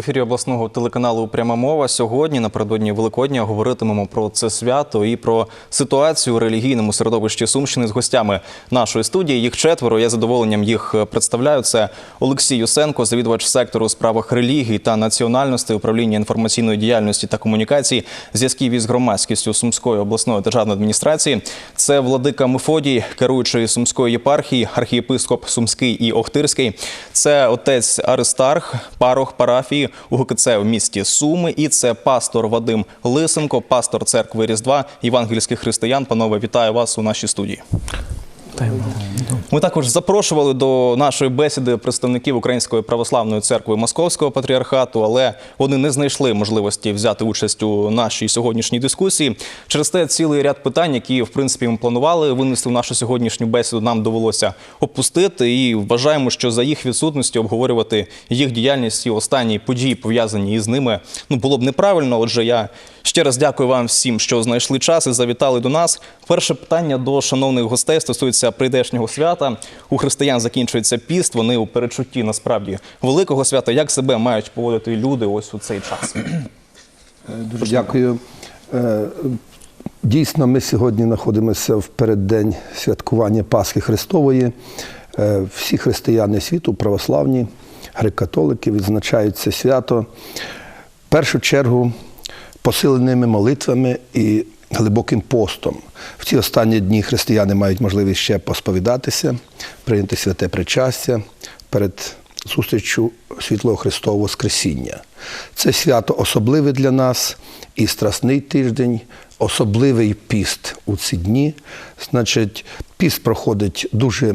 Ефірі обласного телеканалу Пряма мова сьогодні напередодні Великодня говоритимемо про це свято і про ситуацію у релігійному середовищі Сумщини з гостями нашої студії. Їх четверо. Я задоволенням їх представляю. Це Олексій Юсенко, завідувач сектору у справах релігії та національності управління інформаційної діяльності та комунікації, зв'язків із громадськістю Сумської обласної державної адміністрації. Це Владика Мефодій, керуючий Сумської єпархії, архієпископ Сумський і Охтирський. Це отець Аристарх, парох парафії УГКЦ в місті Суми. І це пастор Вадим Лисенко, пастор церкви Різдва євангельських християн. Панове, вітаю вас у нашій студії. Ми також запрошували до нашої бесіди представників Української православної церкви Московського патріархату, але вони не знайшли можливості взяти участь у нашій сьогоднішній дискусії. Через те цілий ряд питань, які в принципі ми планували винести в нашу сьогоднішню бесіду, нам довелося опустити. І вважаємо, що за їх відсутністю обговорювати їх діяльність і останні події пов'язані із ними ну було б неправильно. Отже, я ще раз дякую вам всім, що знайшли час і завітали до нас. Перше питання до шановних гостей стосується прийдешнього свята. У християн закінчується піст. Вони у перечутті насправді великого свята. Як себе мають поводити люди ось у цей час? Дуже дякую. Е, Дійсно, ми сьогодні знаходимося в переддень святкування Пасхи Христової. Е, Всі християни світу, православні, греко-католики відзначають це свято в першу чергу посиленими молитвами і глибоким постом. В ці останні дні християни мають можливість ще посповідатися, прийняти святе причастя перед зустрічю світлого Христового Воскресіння. Це свято особливе для нас і страсний тиждень, особливий піст у ці дні. Значить, піст проходить дуже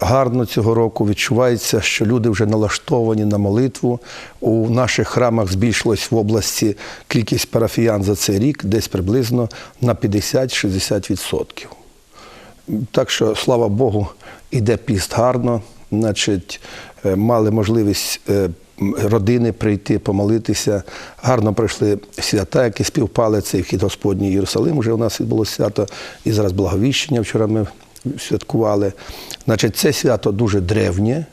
гарно цього року. Відчувається, що люди вже налаштовані на молитву. У наших храмах збільшилась в області кількість парафіян за цей рік десь приблизно на 50-60%. Так що, слава Богу, іде піст гарно. Значить, е, мали можливість е, родини прийти, помолитися. Гарно пройшли свята, які співпали. Цей вхід Господній Єрусалим. Вже у нас відбулося свято. І зараз благовіщення. Вчора ми святкували. Значить, це свято дуже древнє,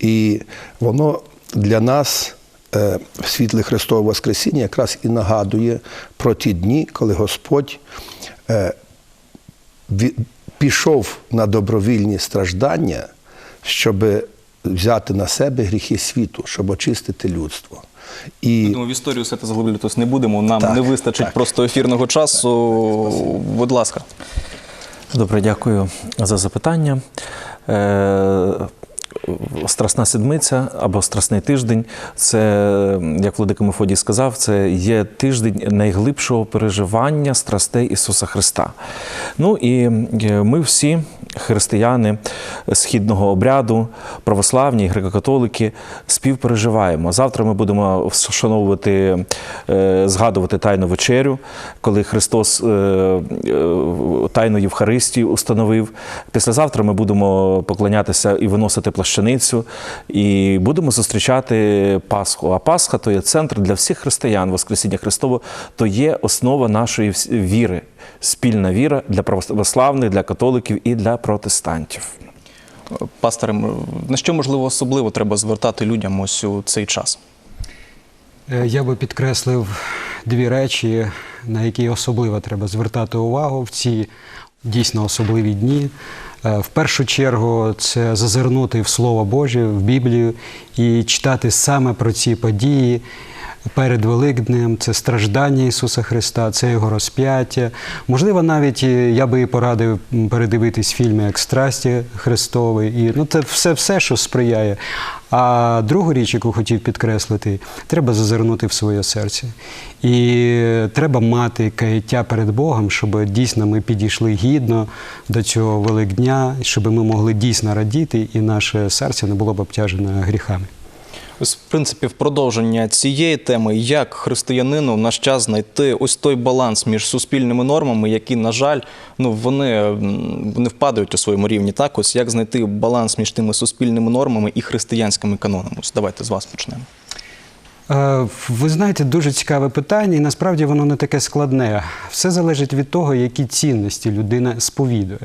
і воно для нас. е, в світлі Христового Воскресіння якраз і нагадує про ті дні, коли Господь е, пішов на добровільні страждання, щоб взяти на себе гріхи світу, щоб очистити людство. І Думаю, в історію все це заглиблюватись не будемо. Нам Так, не вистачить так. просто ефірного часу. Будь ласка. Добре, дякую за запитання. Е, Страсна седмиця або страсний тиждень це, як Владика Мефодій сказав, це є тиждень найглибшого переживання страстей Ісуса Христа. Ну і е, ми всі, християни східного обряду, православні, греко-католики, співпереживаємо. Завтра ми будемо вшановувати, е, згадувати Тайну вечерю, коли Христос е, е, Тайну Євхаристію установив. Післязавтра ми будемо поклонятися і виносити плащаницю, і будемо зустрічати Пасху. А Пасха то є центр для всіх християн. Воскресіння Христово то є основа нашої віри, спільна віра для православних, для католиків і для протестантів. Пасторе, на що можливо особливо треба звертати людям ось у цей час? Е, Я би підкреслив дві речі, на які особливо треба звертати увагу в ці дійсно особливі дні. Е, В першу чергу це зазирнути в Слово Боже, в Біблію і читати саме про ці події. Перед Великднем це страждання Ісуса Христа, це Його розп'яття. Можливо, навіть е, я би і порадив передивитись фільми як Страсті Христові. І ну, це все, все, що сприяє. А другу річ, яку хотів підкреслити, треба зазирнути в своє серце. І треба мати каяття перед Богом, щоб дійсно ми підійшли гідно до цього Великдня, щоб ми могли дійсно радіти, і наше серце не було б обтяжене гріхами. Ось, в принципі, в продовження цієї теми, як християнину в наш час знайти ось той баланс між суспільними нормами, які, на жаль, ну вони не впадають у своєму рівні. Так, ось як знайти баланс між тими суспільними нормами і християнськими канонами? Ось давайте з вас почнемо. Е, Ви знаєте, дуже цікаве питання, і насправді воно не таке складне. Все залежить від того, які цінності людина сповідує.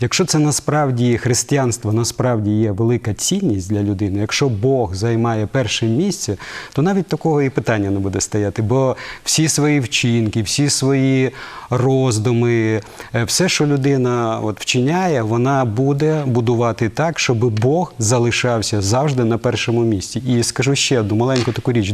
Якщо це насправді християнство, насправді є велика цінність для людини, якщо Бог займає перше місце, то навіть такого і питання не буде стояти. Бо всі свої вчинки, всі свої роздуми, е, все, що людина от вчиняє, вона буде будувати так, щоб Бог залишався завжди на першому місці. І скажу ще одну маленьку таку річ.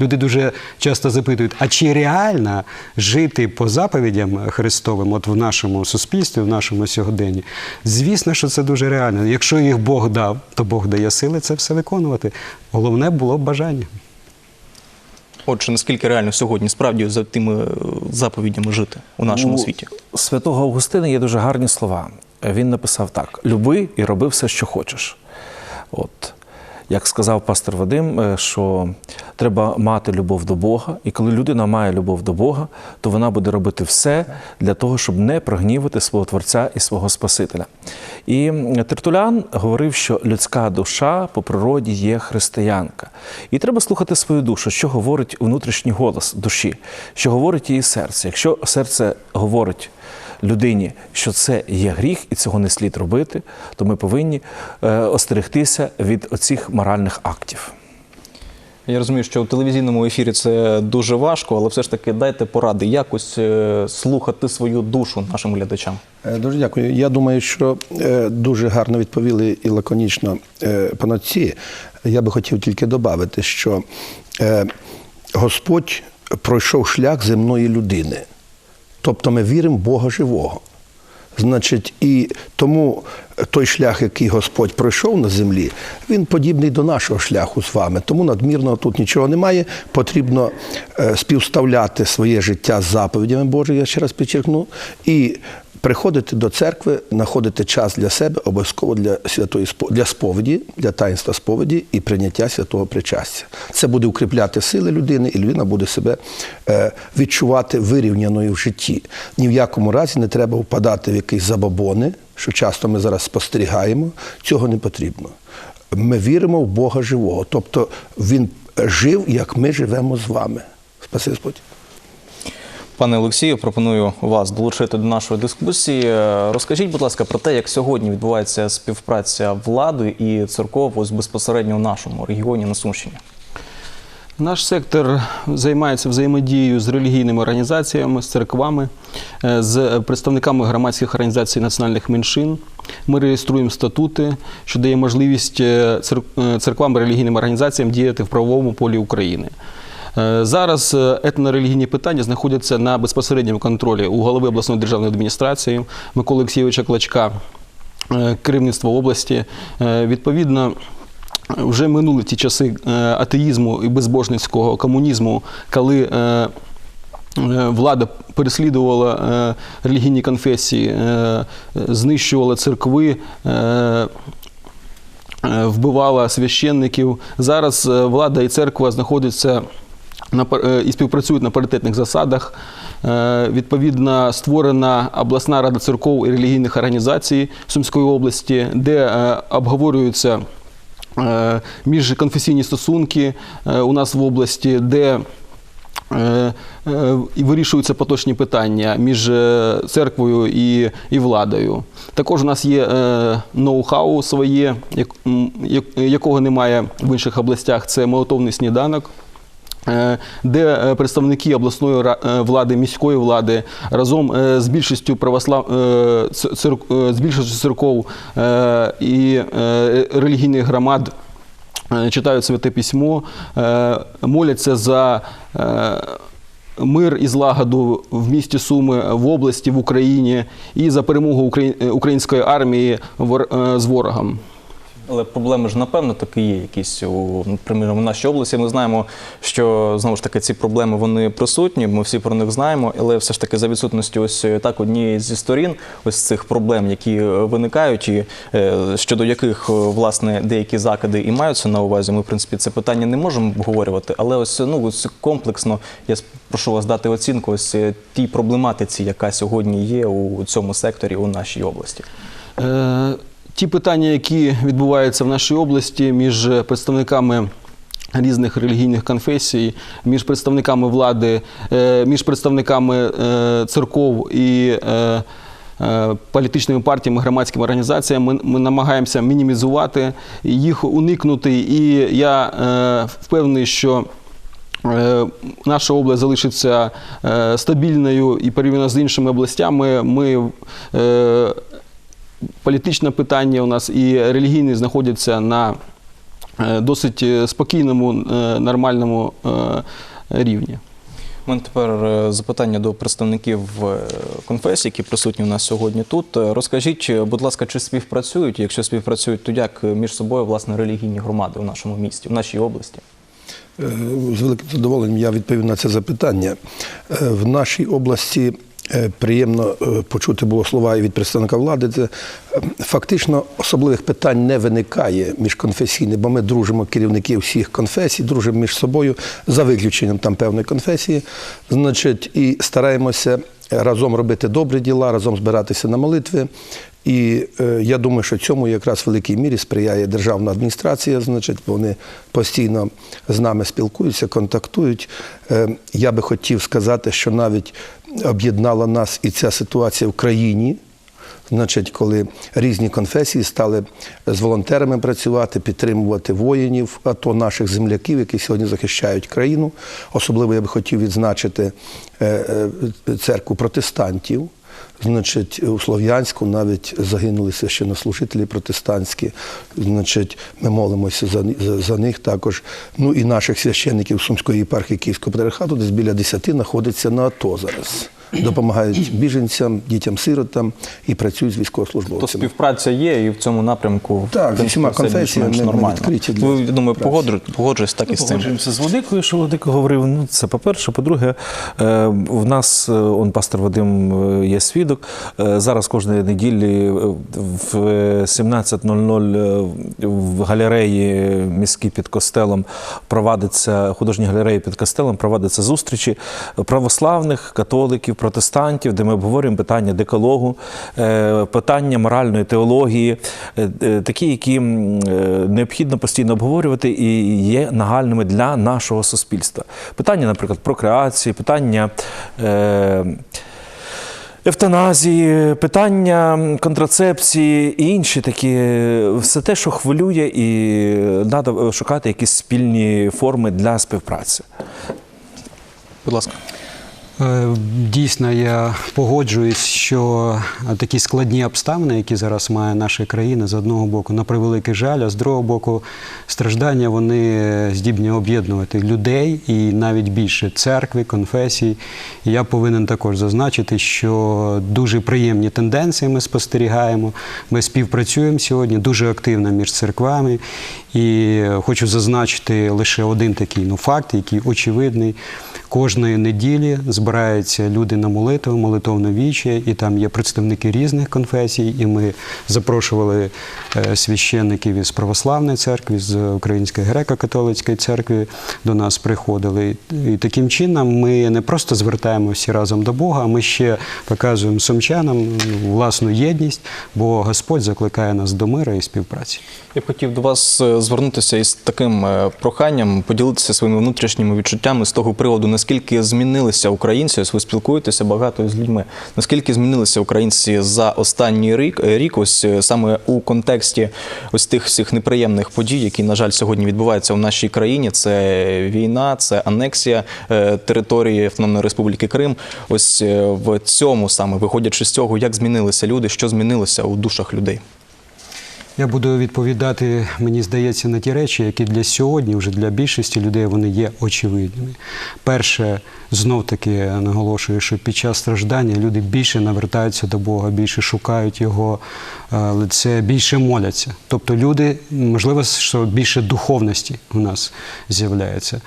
Люди дуже часто запитують: а чи реально жити по заповідям Христовим, от в нашому суспільстві, в нашому сьогоденні? Звісно, що це дуже реально. Якщо їх Бог дав, то Бог дає сили це все виконувати. Головне було б бажання. Отже, наскільки реально сьогодні справді за тими е, заповідями жити у нашому У світі? Святого Августина є дуже гарні слова. Він написав так: люби і роби все, що хочеш. От. Як сказав пастор Вадим, е, що треба мати любов до Бога, і коли людина має любов до Бога, то вона буде робити все для того, щоб не прогнівити свого Творця і свого Спасителя. І Тертулян говорив, що людська душа по природі є християнка. І треба слухати свою душу, що говорить внутрішній голос душі, що говорить її серце. Якщо серце говорить людині, що це є гріх і цього не слід робити, то ми повинні е, остерегтися від оцих моральних актів. Я розумію, що у телевізійному ефірі це дуже важко, але все ж таки дайте поради якось е, слухати свою душу нашим глядачам. Е, Дуже дякую. Я думаю, що дуже гарно відповіли і лаконічно панотці. Я би хотів тільки додати, що Господь пройшов шлях земної людини. Тобто ми віримо в Бога живого. Значить, і тому той шлях, який Господь пройшов на землі, він подібний до нашого шляху з вами. Тому надмірно тут нічого немає. Потрібно е, співставляти своє життя з заповідями Божими, я ще раз підчеркну, і приходити до церкви, знаходити час для себе, обов'язково для святої для сповіді, для таїнства сповіді і прийняття святого причастя. Це буде укріпляти сили людини, і людина буде себе е, відчувати вирівняною в житті. Ні в якому разі не треба впадати в якісь забобони, що часто ми зараз спостерігаємо. Цього не потрібно. Ми віримо в Бога живого, тобто Він жив, як ми живемо з вами. Спаси Господь. Пане Олексію, пропоную вас долучити до нашої дискусії. Е, Розкажіть, будь ласка, про те, як сьогодні відбувається співпраця влади і церков ось безпосередньо в нашому регіоні на Сумщині. Наш сектор займається взаємодією з релігійними організаціями, з церквами, е, з представниками громадських організацій національних меншин. Ми реєструємо статути, що дає можливість е, цер- церквам релігійним організаціям діяти в правовому полі України. Е, Зараз е, етнорелігійні питання знаходяться на безпосередньому контролі у голови обласної державної адміністрації Миколи Олексійовича Клачка, е, керівництва області. Відповідно, вже минули ті часи атеїзму і безбожницького комунізму, коли влада переслідувала релігійні конфесії, знищувала церкви. Вбивала священників. Зараз влада і церква знаходяться і співпрацюють на паритетних засадах. Е, Відповідно, створена обласна рада церков і релігійних організацій Сумської області, де е, обговорюються е, міжконфесійні стосунки е, у нас в області, де е, е, і вирішуються поточні питання між е, церквою і, і владою. Також у нас є е, ноу-хау своє, як- якого немає в інших областях. Це молотовний сніданок. Е, Де е, представники обласної е, влади, міської влади разом з більшістю православ з більшістю церков і релігійних громад читають святе письмо, моляться за мир і злагоду в місті Суми, в області, в Україні і за перемогу украї- української армії з ворогом. Але проблеми ж напевно таки є якісь у наприклад, в нашій області. Ми знаємо, що знову ж таки ці проблеми вони присутні. Ми всі про них знаємо, але все ж таки за відсутності ось е, так однієї зі сторін ось цих проблем, які е, виникають, і е, щодо яких власне деякі закиди і маються на увазі. Ми в принципі це питання не можемо обговорювати, але ось ну ось комплексно я прошу вас дати оцінку ось тій проблематиці, яка сьогодні є у цьому секторі у нашій області. Ті питання, які відбуваються в нашій області між представниками різних релігійних конфесій, між представниками влади, е, між представниками е, церков і е, політичними партіями, громадськими організаціями. Ми, ми намагаємося мінімізувати їх уникнути. І я впевнений, що Наша область залишиться стабільною і порівняно з іншими областями. Ми політичне питання у нас і релігійне знаходяться на е, досить е, спокійному, е, нормальному рівні. У мене тепер запитання до представників конфесій, які присутні у нас сьогодні тут. Розкажіть, будь ласка, чи співпрацюють? Якщо співпрацюють, то як між собою власне релігійні громади у нашому місті, в нашій області? З великим задоволенням я відповів на це запитання. В нашій області приємно е, почути було слова і від представника влади. Це е, фактично особливих питань не виникає міжконфесійних, бо ми дружимо керівники всіх конфесій, дружимо між собою за виключенням там певної конфесії. Значить, і стараємося разом робити добрі діла, разом збиратися на молитви. І е, я думаю, що цьому якраз в великій мірі сприяє державна адміністрація. Значить, вони постійно з нами спілкуються, контактують. Е, я би хотів сказати, що навіть об'єднала нас і ця ситуація в країні. Значить, коли різні конфесії стали з волонтерами працювати, підтримувати воїнів, а то наших земляків, які сьогодні захищають країну. Особливо я би хотів відзначити е, е, церкву протестантів. Значить, у Слов'янську навіть загинули священнослужителі протестантські. Значить, ми молимося за, за, за них також. Ну і наших священників Сумської єпархії Київського патріархату, десь біля десяти знаходиться на АТО зараз. Допомагають біженцям, дітям-сиротам і працюють з То співпраця є і в цьому напрямку Так, з усіма конфесіями відкриті для Ви, думаю, погоджуюсь так і з цим. Погоджуємося з Владикою, що Владика говорив. Ну, це по-перше. По-друге, е, в нас, е, он пастор Вадим е, є свідок. Зараз кожної неділі в 17.00 е, в галереї міській під костелом провадиться, художній галереї під костелом провадиться зустрічі православних, католиків, протестантів, де ми обговорюємо питання декалогу, е, питання моральної теології, е, е, такі, які необхідно постійно обговорювати і є нагальними для нашого суспільства. Питання, наприклад, прокреації, питання. Евтаназії, питання контрацепції і інші такі, все те, що хвилює, і треба шукати якісь спільні форми для співпраці. Будь ласка. Е, Дійсно, я погоджуюсь, що такі складні обставини, які зараз має наша країна, з одного боку, на превеликий жаль, а з другого боку, страждання вони здібні об'єднувати людей і навіть більше церкви, конфесій. Я повинен також зазначити, що дуже приємні тенденції ми спостерігаємо. Ми співпрацюємо сьогодні дуже активно між церквами. І хочу зазначити лише один такий ну, факт, який очевидний. Кожної неділі збираються люди на молитву, молитовне віче, і там є представники різних конфесій. І ми запрошували е, священників із православної церкви, з Української греко-католицької церкви до нас приходили. І таким чином ми не просто звертаємося всі разом до Бога, ми ще показуємо сумчанам ну, власну єдність, бо Господь закликає нас до мира і співпраці. Я б хотів до вас е, звернутися із таким е, проханням, поділитися своїми внутрішніми відчуттями з того приводу, наскільки змінилися українці. Ось ви спілкуєтеся багато з людьми. Наскільки змінилися українці за останній рік, е, рік ось е, саме у контексті ось тих всіх неприємних подій, які, на жаль, сьогодні відбуваються в нашій країні. Це війна, це анексія території Автономної Республіки Крим. Ось в цьому саме, виходячи з цього, як змінилися люди, що змінилося у душах людей. Я буду відповідати, мені здається, на ті речі, які для сьогодні, вже для більшості людей, вони є очевидними. Перше, знов таки наголошую, що під час страждання люди більше навертаються до Бога, більше шукають Його е, лице, більше моляться. Тобто люди, можливо, що більше духовності у нас з'являється.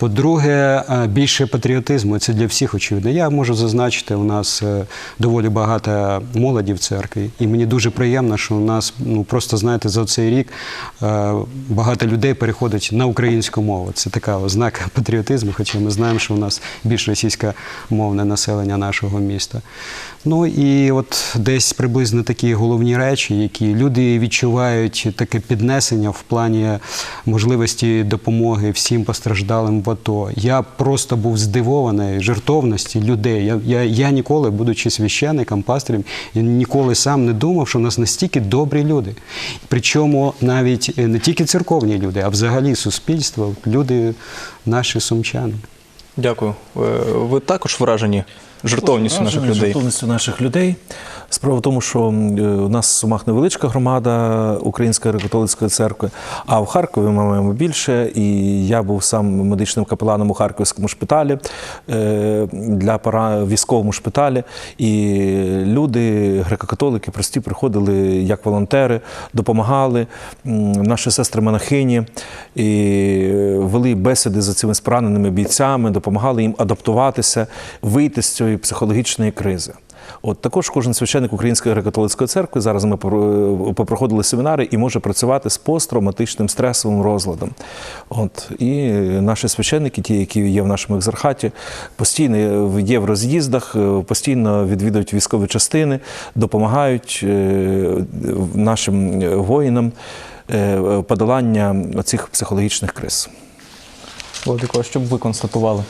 По-друге, е, більше патріотизму. Це для всіх очевидно. Я можу зазначити, у нас е, доволі багато молоді в церкві, і мені дуже приємно, що у нас ну просто знаєте, за цей рік е, багато людей переходить на українську мову. Це така ознака патріотизму, хоча ми знаємо, що у нас більш російськомовне населення нашого міста. Ну і от десь приблизно такі головні речі, які люди відчувають таке піднесення в плані можливості допомоги всім постраждалим в АТО. Я просто був здивований жертовності людей. Я, я, я ніколи, будучи священником, пастирем, я ніколи сам не думав, що у нас настільки добрі люди. Причому навіть е, не тільки церковні люди, а взагалі суспільство, люди наші сумчани. Дякую. Е, Ви також вражені жертовністю наших людей? Жертовністю наших людей. Справа в тому, що е, у нас в Сумах невеличка громада Української греко-католицької церкви, а в Харкові ми маємо більше. І я був сам медичним капеланом у Харківському шпиталі е, для пара військовому шпиталі. І люди, греко-католики, прості, приходили як волонтери, допомагали. Наші сестри монахині і вели бесіди з цими пораненими бійцями, допомагали їм адаптуватися, вийти з цієї психологічної кризи. От також кожен священник Української греко-католицької церкви зараз ми про- попроходили семінари і може працювати з посттравматичним стресовим розладом. От і наші священники, ті, які є в нашому екзархаті, постійно є в роз'їздах, е, постійно відвідують військові частини, допомагають е, нашим воїнам е, подолання цих психологічних криз. Владико, а що б ви констатували?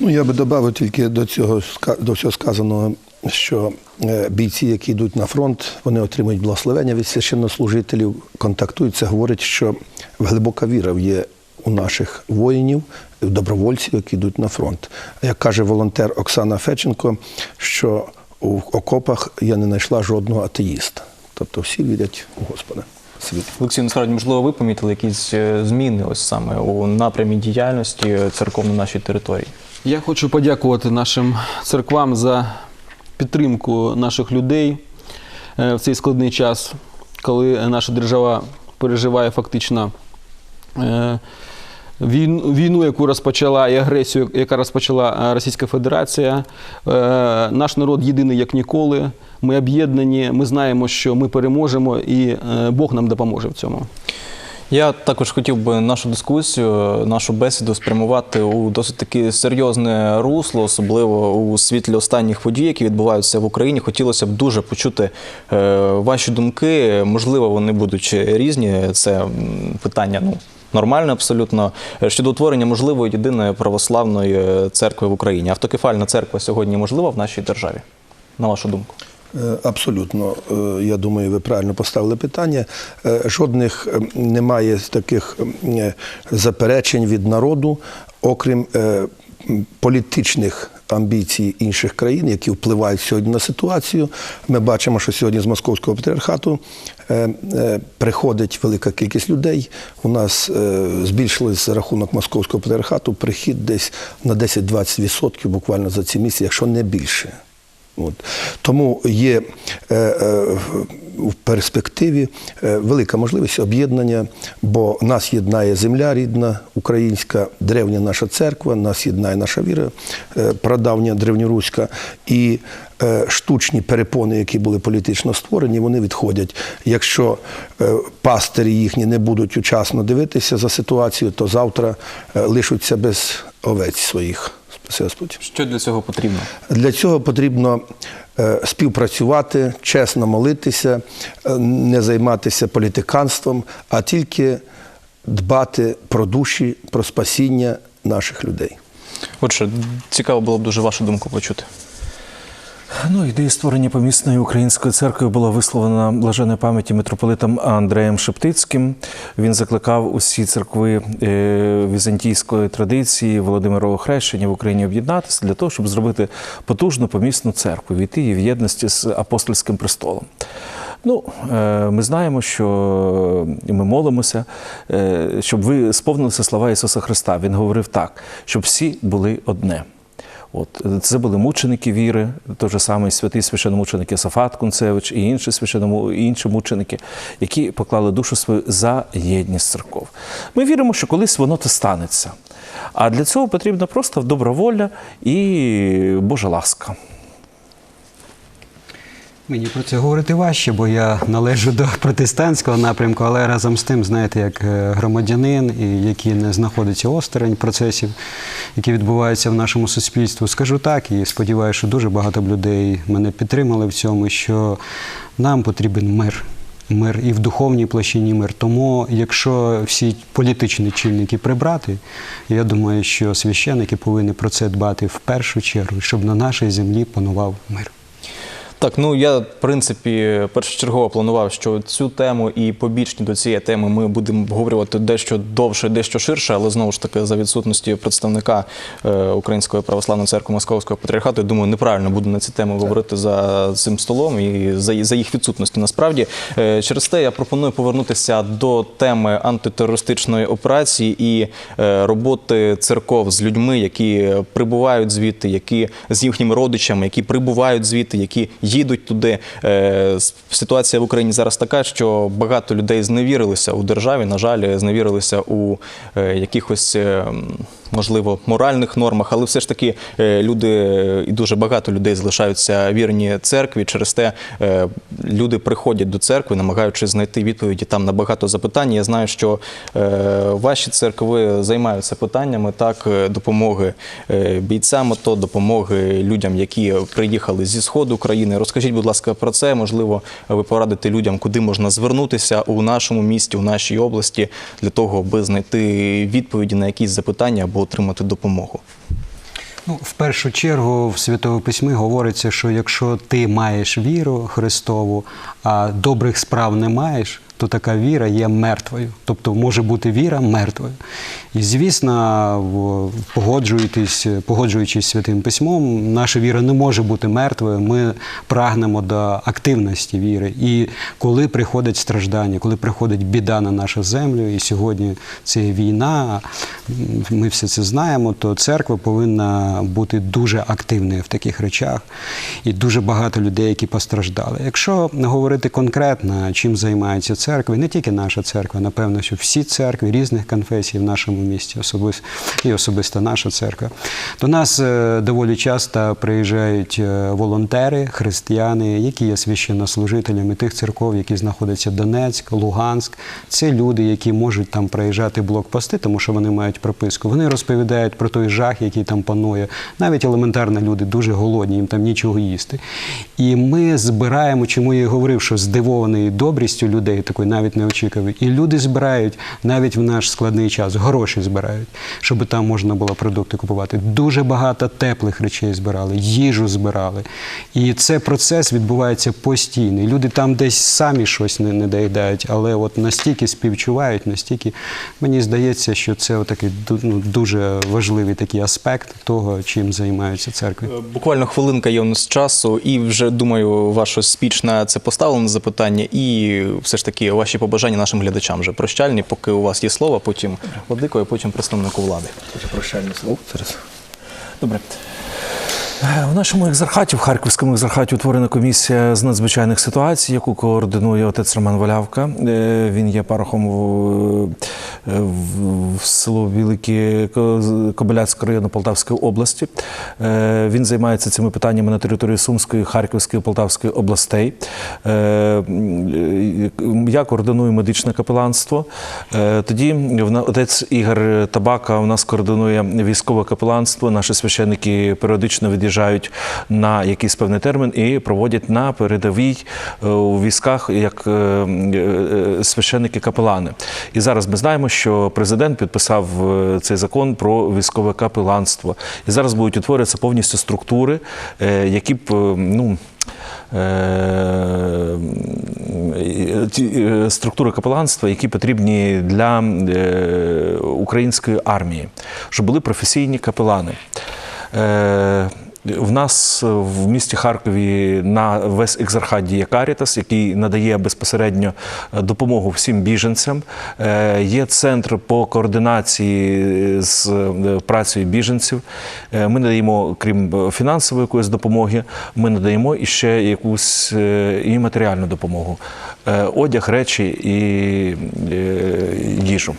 Ну, я би додав тільки до цього ска- до всього сказаного, що е, бійці, які йдуть на фронт, вони отримують благословення від священнослужителів, контактують. Це говорить, що глибока віра є у наших воїнів, добровольців, які йдуть на фронт. Як каже волонтер Оксана Феченко, що у окопах я не знайшла жодного атеїста. Тобто всі вірять у Господа. Світ. Олексій, насправді, можливо, ви помітили якісь е, зміни ось саме у напрямі діяльності церков на нашій території? Я хочу подякувати нашим церквам за підтримку наших людей е, в цей складний час, коли наша держава переживає фактично е, війну, яку розпочала і агресію, яка розпочала е, Російська Федерація. Наш народ єдиний як ніколи. Ми об'єднані, ми знаємо, що ми переможемо, і Бог нам допоможе в цьому. Я також хотів би нашу дискусію, нашу бесіду спрямувати у досить таки серйозне русло, особливо у світлі останніх подій, які відбуваються в Україні. Хотілося б дуже почути е, ваші думки. Можливо, вони будуть різні. Це питання ну. Нормально, абсолютно щодо утворення можливої єдиної православної е, церкви в Україні. Автокефальна церква сьогодні можлива в нашій державі, на вашу думку? Е, Абсолютно, Е, я думаю, ви правильно поставили питання. Е, Жодних немає таких заперечень від народу, окрім політичних амбіцій інших країн, які впливають сьогодні на ситуацію. Ми бачимо, що сьогодні з московського патріархату приходить велика кількість людей. У нас збільшилось за рахунок московського патріархату прихід десь на 10-20% буквально за ці місяці, якщо не більше. От. Тому є е, е, в перспективі е, велика можливість об'єднання, бо нас єднає земля рідна, українська, древня наша церква, нас єднає наша віра, е, прадавня древньоруська. І е, штучні перепони, які були політично створені, вони відходять. Якщо пастирі їхні не будуть учасно дивитися за ситуацією, то завтра лишаться без овець своїх. Спаси Господь. Що для цього потрібно? Для цього потрібно е, співпрацювати, чесно молитися, е, не займатися політиканством, а тільки дбати про душі, про спасіння наших людей. Отже, цікаво було б дуже вашу думку почути. Ну, ідея створення помісної української церкви була висловлена блаженної пам'яті митрополитом Андреєм Шептицьким. Він закликав усі церкви е, візантійської традиції Володимирового хрещення в Україні об'єднатися для того, щоб зробити потужну помісну церкву, війти її в єдності з апостольським престолом. Ну, е, ми знаємо, що ми молимося, е, щоб ви сповнилися слова Ісуса Христа. Він говорив так, щоб всі були одне. От це були мученики віри, той же самий святий священомученик Сафат Кунцевич і інші священому інші мученики, які поклали душу свою за єдність церков. Ми віримо, що колись воно то станеться. А для цього потрібна просто доброволля і Божа ласка. Мені про це говорити важче, бо я належу до протестантського напрямку, але разом з тим, знаєте, як е, громадянин, і який не знаходиться осторонь процесів, які відбуваються в нашому суспільстві, скажу так і сподіваюся, що дуже багато людей мене підтримали в цьому, що нам потрібен мир. Мир і в духовній площині мир. Тому, якщо всі політичні чинники прибрати, я думаю, що священники повинні про це дбати в першу чергу, щоб на нашій землі панував мир. Так, ну я в принципі першочергово планував, що цю тему і побічні до цієї теми ми будемо обговорювати дещо довше, дещо ширше, але знову ж таки за відсутності представника е, Української православної церкви Московського патріархату, я думаю, неправильно буде на ці теми говорити за цим столом і за, за їх відсутності. Насправді Е, через те я пропоную повернутися до теми антитерористичної операції і е, роботи церков з людьми, які прибувають звідти, які з їхніми родичами, які прибувають звідти, які їдуть туди. Е, Ситуація в Україні зараз така, що багато людей зневірилися у державі. На жаль, зневірилися у е, якихось. Можливо, моральних нормах, але все ж таки е, люди і дуже багато людей залишаються вірні церкві. Через те е, люди приходять до церкви, намагаючись знайти відповіді там на багато запитань. Я знаю, що е, ваші церкви займаються питаннями так допомоги бійцям, АТО, допомоги людям, які приїхали зі сходу країни. Розкажіть, будь ласка, про це. Можливо, ви порадите людям, куди можна звернутися у нашому місті, у нашій області, для того, аби знайти відповіді на якісь запитання або отримати допомогу. Ну, в першу чергу в Святому Письмі говориться, що якщо ти маєш віру Христову, а добрих справ не маєш, то така віра є мертвою. Тобто може бути віра мертвою. І звісно, погоджуючись, погоджуючись святим письмом, наша віра не може бути мертвою. Ми прагнемо до активності віри. І коли приходить страждання, коли приходить біда на нашу землю, і сьогодні це війна, ми все це знаємо, то церква повинна бути дуже активною в таких речах. І дуже багато людей, які постраждали. Якщо говорити конкретно, чим займається церква, і не тільки наша церква, напевно, що всі церкви різних конфесій в нашому місті, особисто і особисто наша церква. До нас е, доволі часто приїжджають е, волонтери, християни, які є священнослужителями тих церков, які знаходяться Донецьк, Луганськ. Це люди, які можуть там проїжджати блокпости, тому що вони мають прописку. Вони розповідають про той жах, який там панує. Навіть елементарно люди дуже голодні, їм там нічого їсти. І ми збираємо, чому я і говорив, що здивований добрістю людей, такої навіть не очікував. І люди збирають навіть в наш складний час, гроші збирають, щоб там можна було продукти купувати. Дуже багато теплих речей збирали, їжу збирали. І це процес відбувається постійно. Люди там десь самі щось не, не доїдають, але от настільки співчувають, настільки мені здається, що це такий ну, дуже важливий такий аспект того, чим займаються церкви. Буквально хвилинка є у нас часу, і вже думаю, ваша спіч на це поставлене запитання, і все ж таки ваші побажання нашим глядачам вже прощальні, поки у вас є слово, потім владико, і потім представнику влади. Прощальне слово зараз. Добре. Е, В нашому екзархаті, в Харківському екзархаті утворена комісія з надзвичайних ситуацій, яку координує отець Роман Валявка. Е, Він є парохом в, е, в- село Велике Ко- Кобиляцького району Полтавської області. Він займається цими питаннями на території Сумської, Харківської, Полтавської областей. Я координую медичне капеланство. Тоді отець Ігор Табака у нас координує військове капеланство. Наші священники періодично від'їжджають на якийсь певний термін і проводять на передовій е, у військах як е, е, священники-капелани. І зараз ми знаємо, що президент підписав цей закон про військове капеланство. І зараз будуть утворюватися повністю структури, які б ну. структури капеланства, які потрібні для української армії, щоб були професійні капелани. Е, В нас в місті Харкові на весь екзархат діє Карітас, який надає безпосередньо е, допомогу всім біженцям. Е, Є центр по координації з е, працею біженців. Е, Ми надаємо, крім е, фінансової якоїсь допомоги, ми надаємо і якусь е, і матеріальну допомогу: Е, одяг, речі і е, їжу.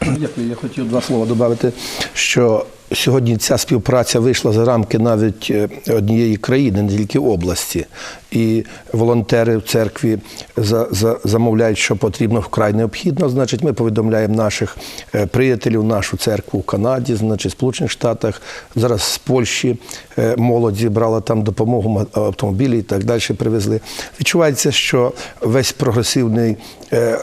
Дякую. Я хотів два слова додати, що сьогодні ця співпраця вийшла за рамки навіть е, однієї країни, не тільки області. І волонтери в церкві за, за, замовляють, що потрібно вкрай необхідно. Значить, ми повідомляємо наших е, приятелів, нашу церкву в Канаді, значить, Сполучених Штатах, зараз з Польщі е, молодь зібрала там допомогу автомобілі і так далі привезли. Відчувається, що весь прогресивний е,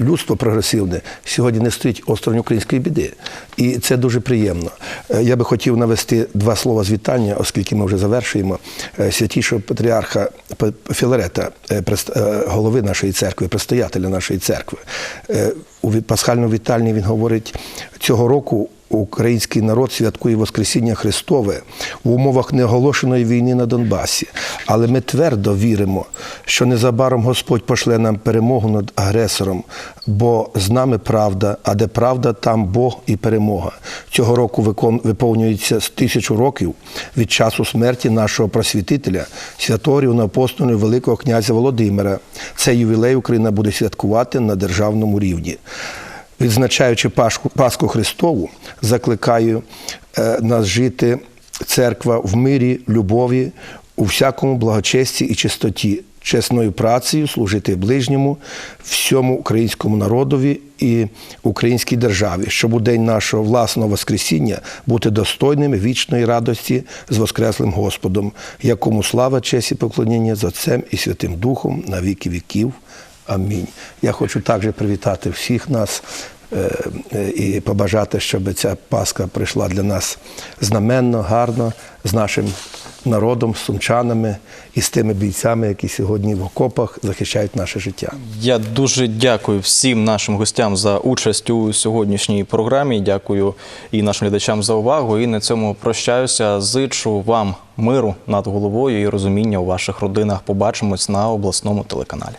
людство прогресивне сьогодні не стоїть осторонь української біди. І це дуже приємно. Я би хотів навести два слова з вітання, оскільки ми вже завершуємо святішого патріарха П- Філарета, е, е, голови нашої церкви, предстоятеля нашої церкви. Е, У ві- вітальні він говорить цього року. Український народ святкує Воскресіння Христове в умовах неоголошеної війни на Донбасі. Але ми твердо віримо, що незабаром Господь пошле нам перемогу над агресором, бо з нами правда, а де правда, там Бог і перемога. Цього року виповнюється з тисячу років від часу смерті нашого просвітителя, святого рівноапостольного Великого князя Володимира. Цей ювілей Україна буде святкувати на державному рівні. Відзначаючи Пашку, Пасху Христову, закликаю е, нас жити церква в мирі, любові, у всякому благочесті і чистоті, чесною працею служити ближньому, всьому українському народові і українській державі, щоб у день нашого власного Воскресіння бути достойними вічної радості з Воскреслим Господом, якому слава, честь і поклоніння з Отцем і Святим Духом на віки віків. Амінь. Я хочу також привітати всіх нас е, е, і побажати, щоб ця Пасха прийшла для нас знаменно, гарно, з нашим народом, з сумчанами і з тими бійцями, які сьогодні в окопах захищають наше життя. Я дуже дякую всім нашим гостям за участь у сьогоднішній програмі. Дякую і нашим глядачам за увагу. І на цьому прощаюся. Зичу вам миру над головою і розуміння у ваших родинах. Побачимось на обласному телеканалі.